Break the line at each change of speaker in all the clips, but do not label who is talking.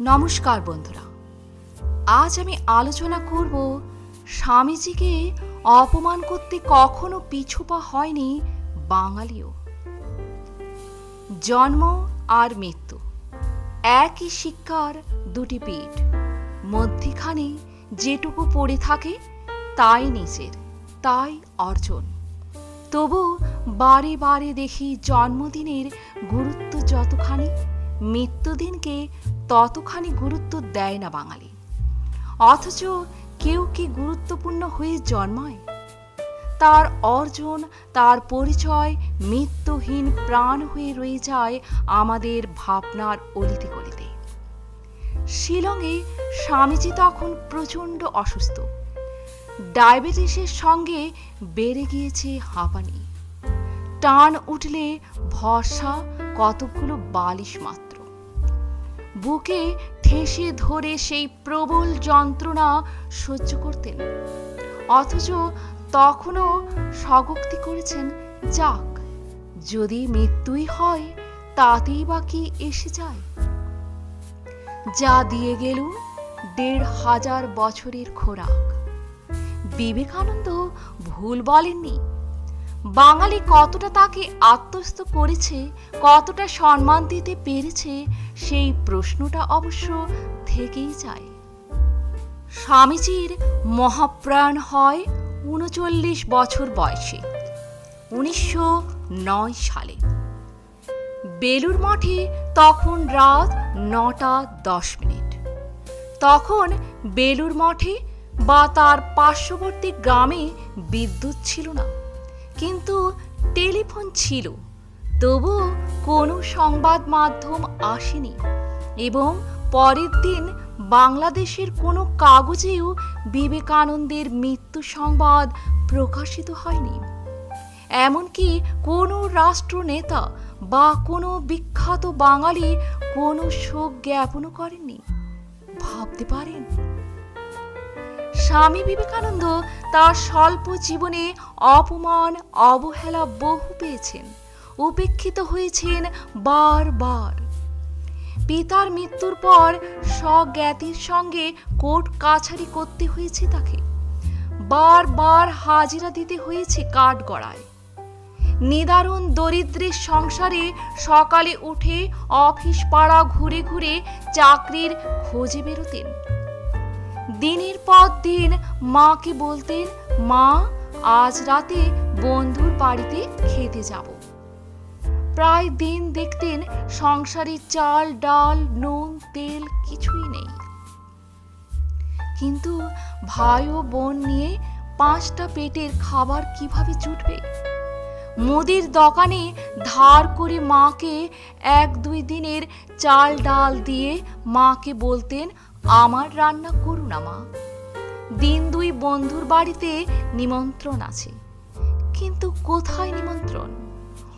নমস্কার বন্ধুরা। আজ আমি আলোচনা করব স্বামীজিকে অপমান করতে কখনো পিছুপা হয়নি বাঙালিও। জন্ম আর মৃত্যু, একই শিক্ষার দুটি পিঠ, মধ্যিখানে যেটুকু পড়ে থাকে তাই নিজের, তাই অর্জন। তবু বারে বারে দেখি জন্মদিনের গুরুত্ব যতখানি মৃত্যুদিনকে ততখানি গুরুত্ব দেয় না বাঙালি। অথচ কেউ কি গুরুত্বপূর্ণ হয়ে জন্মায়? তার অর্জন, তার পরিচয় মৃত্যুহীন প্রাণ হয়ে রয়ে যায় আমাদের ভাবনার অলিতে গলিতে শিলংয়ে স্বামীজি তখন প্রচণ্ড অসুস্থ। ডায়াবেটিসের সঙ্গে বেড়ে গিয়েছে হাঁপানি। টান উঠলে ভরসা কতগুলো বালিশ মাত্র। বুকে ঠেসে ধরে সেই প্রবল যন্ত্রণা সহ্য করতেন। অথচ তখনও স্বগক্তি করেছেন, যাক, যদি মৃত্যুই হয়, তাতেই বা কি এসে যায়? যা দিয়ে গেল দেড় হাজার বছরের খোরাক। বিবেকানন্দ ভুল বলেননি। বাঙালি কতটা তাকে আত্মস্থ করেছে, কতটা সম্মান দিতে পেরেছে, সেই প্রশ্নটা অবশ্য থেকেই যায়। স্বামীজির মহাপ্রাণ হয় উনচল্লিশ বছর বয়সে, উনিশশো নয় সালে। বেলুর মঠে তখন রাত নটা দশ মিনিট। তখন বেলুর মঠে বা তার পার্শ্ববর্তী গ্রামে বিদ্যুৎ ছিল না। কিন্তু টেলিফোন ছিল তবু কোনো সংবাদ মাধ্যম আসেনি এবং পরের দিন বাংলাদেশের কোনো কাগজেও বিবেকানন্দের মৃত্যু সংবাদ প্রকাশিত হয়নি। এমনকি কোনো রাষ্ট্রনেতা বা কোনো বিখ্যাত বাঙালি কোনো শোক জ্ঞাপনও করেননি। ভাবতে পারেন স্বামী বিবেকানন্দ তার স্বল্প জীবনে অপমান, অবহেলা বহু পেয়েছেন। উপেক্ষিত হয়েছেন বারবার। পিতার মৃত্যুর পর স্বজ্ঞাতির সঙ্গে কোর্ট কাছারি করতে হয়েছে তাকে। বারবার হাজিরা দিতে হয়েছে কাঠ গড়ায় নিদারুণ দরিদ্রের সংসারে সকালে উঠে অফিস পাড়া ঘুরে ঘুরে চাকরির খোঁজে বেরোতেন। দিনের পর দিন মাকে বলতেন, মা, আজ রাতে বন্ধুর বাড়িতে খেতে যাব। প্রায় দিন দেখতেন সংসারে চাল, ডাল, নুন, তেল কিছুই নেই। কিন্তু ভাই ও বোন নিয়ে পাঁচটা পেটের খাবার কীভাবে জুটবে? মুদির দোকানে ধার করে মাকে এক দুই দিনের চাল, ডাল দিয়ে মাকে বলতেন আমার রান্না করু না, মা। দিন দুই বন্ধুর বাড়িতে নিমন্ত্রণ আছে, কিন্তু কোথায় নিমন্ত্রণ?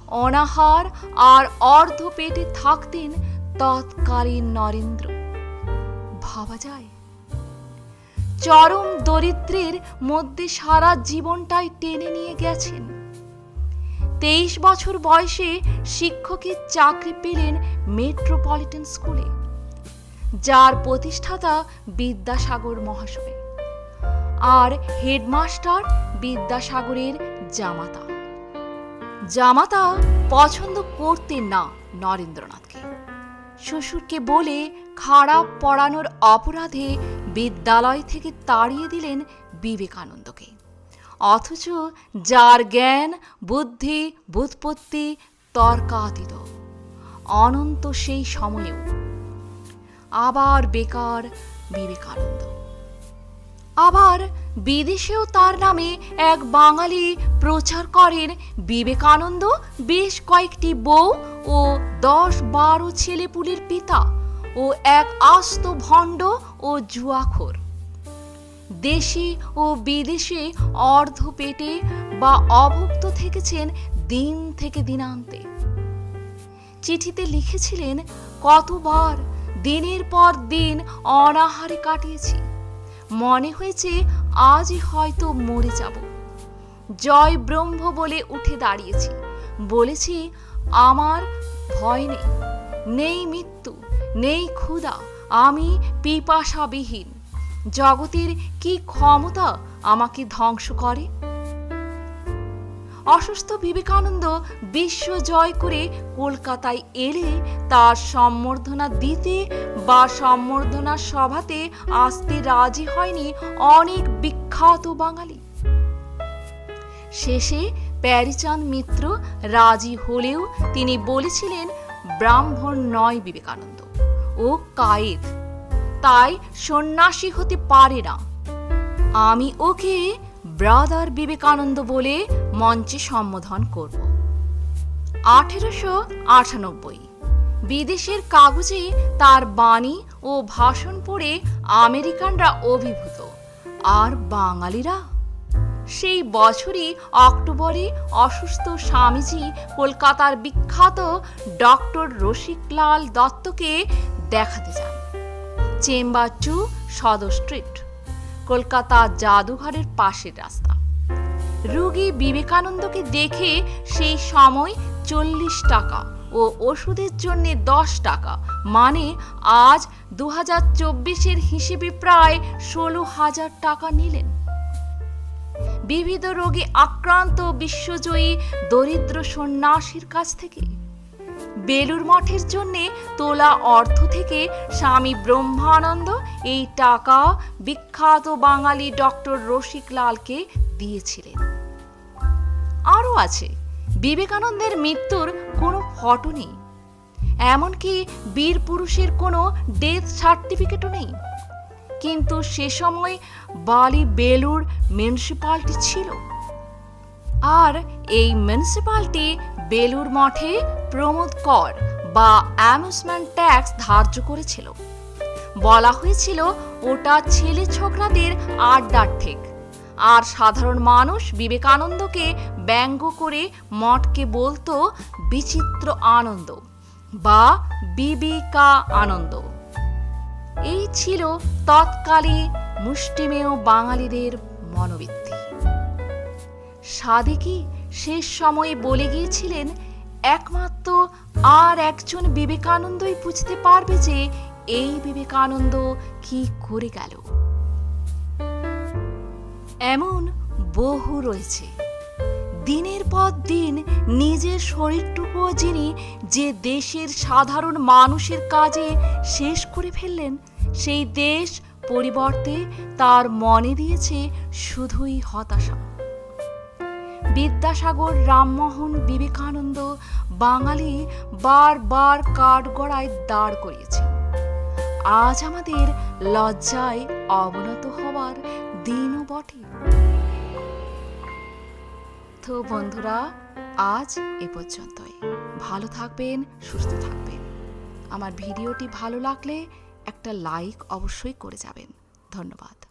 অনাহার আর অর্ধ পেটে থাকতেন তৎকালীন নরেন্দ্র। ভাবা যায়? চরম দরিদ্রের মধ্যে সারা জীবনটাই টেনে নিয়ে গেছেন। তেইশ বছর বয়সে শিক্ষকের চাকরি পেলেন মেট্রোপলিটন স্কুলে। যার প্রতিষ্ঠাতা বিদ্যাসাগর মহাশয় আর হেডমাস্টার বিদ্যাসাগরের জামাতা। জামাতা পছন্দ করতেন না নরেন্দ্রনাথকে। শ্বশুরকে বলে খারাপ পড়ানোর অপরাধে বিদ্যালয় থেকে তাড়িয়ে দিলেন বিবেকানন্দকে। অথচ যার জ্ঞান, বুদ্ধি বুৎপত্তি তর্কাতীত, অনন্ত সেই সময়েও আবার বেকার বিবেকানন্দ। আবার বিদেশেও তার নামে এক বাঙালি প্রচার করেন বিবেকানন্দ বেশ কয়েকটি বউ ও দশ বারো ছেলেপুলের পিতা ও এক আস্ত ভণ্ড ও জুয়াখোর। দেশে ও বিদেশে অর্ধ পেটে বা অভুক্ত থেকেছেন দিন থেকে দিনান্তে। চিঠিতে লিখেছিলেন, কতবার দিনের পর দিন অনাহারে কাটিয়েছি। মনে হয়েছে আজই হয়তো মরে যাব। জয় ব্রহ্ম বলে উঠে দাঁড়িয়েছি। বলেছি, আমার ভয় নেই। নেই মৃত্যু, নেই ক্ষুধা, আমি পিপাসাবিহীন। জগতের কি ক্ষমতা আমাকে ধ্বংস করে? অসুস্থ বিবেকানন্দ বিশ্ব জয় করে কলকাতায় এলে তার সম্বর্ধনা দিতে বা সম্বর্ধনা সভাতে আসতে রাজি হয়নি অনেক বিখ্যাত বাঙালি। শেষে প্যারিচাঁদ মিত্র রাজি হলেও তিনি বলেছিলেন, ব্রাহ্মণ নয় বিবেকানন্দ, ও কায়েদ। তাই সন্ন্যাসী হতে পারে না। আমি ওকে ব্রাদার বিবেকানন্দ বলে মঞ্চে সম্বোধন করব। আঠেরোশো আটানব্বই। বিদেশের কাগজে তার বাণী ও ভাষণ পড়ে আমেরিকানরা অভিভূত। আর বাঙালিরা? সেই বছরই অক্টোবরে অসুস্থ স্বামীজি কলকাতার বিখ্যাত ডক্টর রসিকলাল দত্তকে দেখাতে যান। Chamber two, Sadar street. Kolkata জাদুঘরের পাশের রাস্তা। রুগী বিবেকানন্দকে দেখে সেই সময় চল্লিশ টাকা ও ওষুধের জন্য দশ টাকা মানে আজ দু হাজার চব্বিশের হিসেবে প্রায় ষোলো হাজার টাকা নিলেন। বিবিধ রোগে আক্রান্ত বিশ্বজয়ী দরিদ্র সন্ন্যাসীর কাছ থেকে বেলুর মঠের জন্যে তোলা অর্থ থেকে স্বামী ব্রহ্মানন্দ এই টাকা বিখ্যাত বাঙালি ডক্টর রসিকলালকে দিয়েছিলেন। আরও আছে, বিবেকানন্দের মৃত্যুর কোনো ফটো নেই। এমনকি বীর পুরুষের কোনো ডেথ সার্টিফিকেটও নেই। কিন্তু সে সময় বালি বেলুর মিউনিসিপালিটি ছিল। আর এই মিউনিসিপালিটি বেলুর মঠে প্রমোদ কর বা অ্যামিউজমেন্ট ট্যাক্স ধার্য করেছিল। বলা হয়েছিল, ওটা ছেলে ছোকরাদের আড্ডার ঠেক। আর সাধারণ মানুষ বিবেকানন্দকে ব্যঙ্গ করে মঠকে বলতো, বিচিত্র আনন্দ বা বিবিকা আনন্দ। এই ছিল তৎকালীন মুষ্টিমেয় বাঙালিদের মনোবৃত্তি। সাদেকি শেষ সময়ে বলে গিয়েছিলেন, একমাত্র আর একজন বিবেকানন্দই বুঝতে পারবে যে এই বিবেকানন্দ কি করে গেল। এমন বহু রয়েছে। দিনের পর দিন নিজের শরীরটুকুও যিনি যে দেশের সাধারণ মানুষের কাজে শেষ করে ফেললেন, সেই দেশ পরিবর্তে তার মনে দিয়েছে শুধুই হতাশা। বিদ্যাসাগর, রামমোহন, বিবেকানন্দ বাঙালি বারবার কাঠগড়ায় দাঁড় করিয়েছে। আজ আমাদের লজ্জায় অবনত হওয়ার দিনও বটে। তো বন্ধুরা, আজ এ পর্যন্তই। ভালো থাকবেন, সুস্থ থাকবেন। আমার ভিডিওটি ভালো লাগলে একটা লাইক অবশ্যই করে যাবেন। ধন্যবাদ।